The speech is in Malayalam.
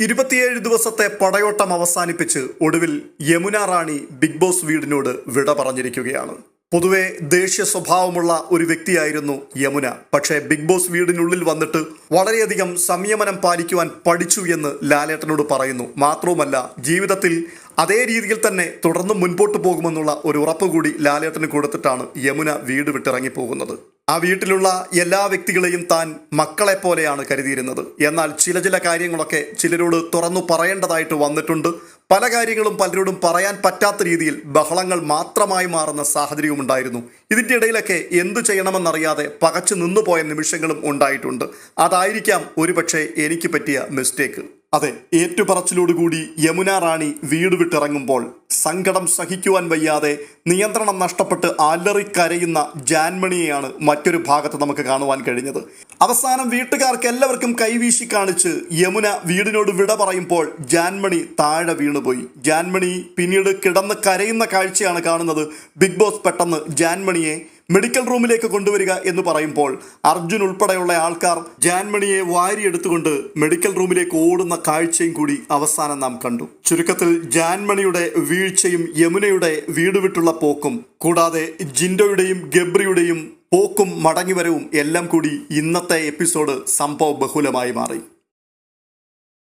ഇരുപത്തിയേഴ് ദിവസത്തെ പടയോട്ടം അവസാനിപ്പിച്ച് ഒടുവിൽ യമുന റാണി ബിഗ് ബോസ് വീടിനോട് വിട പറഞ്ഞിരിക്കുകയാണ്. പൊതുവെ ദേഷ്യ സ്വഭാവമുള്ള ഒരു വ്യക്തിയായിരുന്നു യമുന. പക്ഷേ ബിഗ് ബോസ് വീടിനുള്ളിൽ വന്നിട്ട് വളരെയധികം സംയമനം പാലിക്കുവാൻ പഠിച്ചു എന്ന് ലാലേട്ടനോട് പറയുന്നു. മാത്രവുമല്ല ജീവിതത്തിൽ അതേ രീതിയിൽ തന്നെ തുടർന്ന് മുൻപോട്ട് പോകുമെന്നുള്ള ഒരു ഉറപ്പ് കൂടി ലാലേട്ടന് കൊടുത്തിട്ടാണ് യമുന വീട് വിട്ടിറങ്ങി പോകുന്നത് ആ വീട്ടിലുള്ള എല്ലാ വ്യക്തികളെയും താൻ മക്കളെ പോലെയാണ് കരുതിയിരുന്നത്. എന്നാൽ ചില ചില കാര്യങ്ങളൊക്കെ ചിലരോട് തുറന്നു പറയേണ്ടതായിട്ട് വന്നിട്ടുണ്ട്. പല കാര്യങ്ങളും പലരോടും പറയാൻ പറ്റാത്ത രീതിയിൽ ബഹളങ്ങൾ മാത്രമായി മാറുന്ന സാഹചര്യവും ഉണ്ടായിരുന്നു. ഇതിന്റെ ഇടയിലൊക്കെ എന്തു ചെയ്യണമെന്നറിയാതെ പകച്ചു നിന്നുപോയ നിമിഷങ്ങളും ഉണ്ടായിട്ടുണ്ട്. അതായിരിക്കാം ഒരുപക്ഷെ എനിക്ക് പറ്റിയ മിസ്റ്റേക്ക് അതെ ഏറ്റുപറച്ചിലോടുകൂടി യമുന റാണി വീട് വിട്ടിറങ്ങുമ്പോൾ സങ്കടം സഹിക്കുവാൻ വയ്യാതെ നിയന്ത്രണം നഷ്ടപ്പെട്ട് അലറിക്കരയുന്ന ജാൻമണിയെയാണ് മറ്റൊരു ഭാഗത്ത് നമുക്ക് കാണുവാൻ കഴിഞ്ഞത്. അവസാനം വീട്ടുകാർക്ക് എല്ലാവർക്കും കൈവീശി കാണിച്ച് യമുന വീടിനോട് വിട പറയുമ്പോൾ ജാൻമണി താഴെ വീണുപോയി. ജാൻമണി പിന്നീട് കിടന്ന് കരയുന്ന കാഴ്ചയാണ് കാണുന്നത്. ബിഗ് ബോസ് പെട്ടെന്ന് ജാൻമണിയെ മെഡിക്കൽ റൂമിലേക്ക് കൊണ്ടുവരിക എന്ന് പറയുമ്പോൾ അർജുൻ ഉൾപ്പെടെയുള്ള ആൾക്കാർ ജാൻമണിയെ വാരിയെടുത്തുകൊണ്ട് മെഡിക്കൽ റൂമിലേക്ക് ഓടുന്ന കാഴ്ചയും കൂടി അവസാനം നാം കണ്ടു. ചുരുക്കത്തിൽ ജാൻമണിയുടെ വീഴ്ചയും യമുനയുടെ വീട് വിട്ടുള്ള പോക്കും കൂടാതെ ജിൻഡോയുടെയും ഗബ്രിയുടെയും പോക്കും മടങ്ങിവരവും എല്ലാം കൂടി ഇന്നത്തെ എപ്പിസോഡ് സംഭവ ബഹുലമായി മാറി.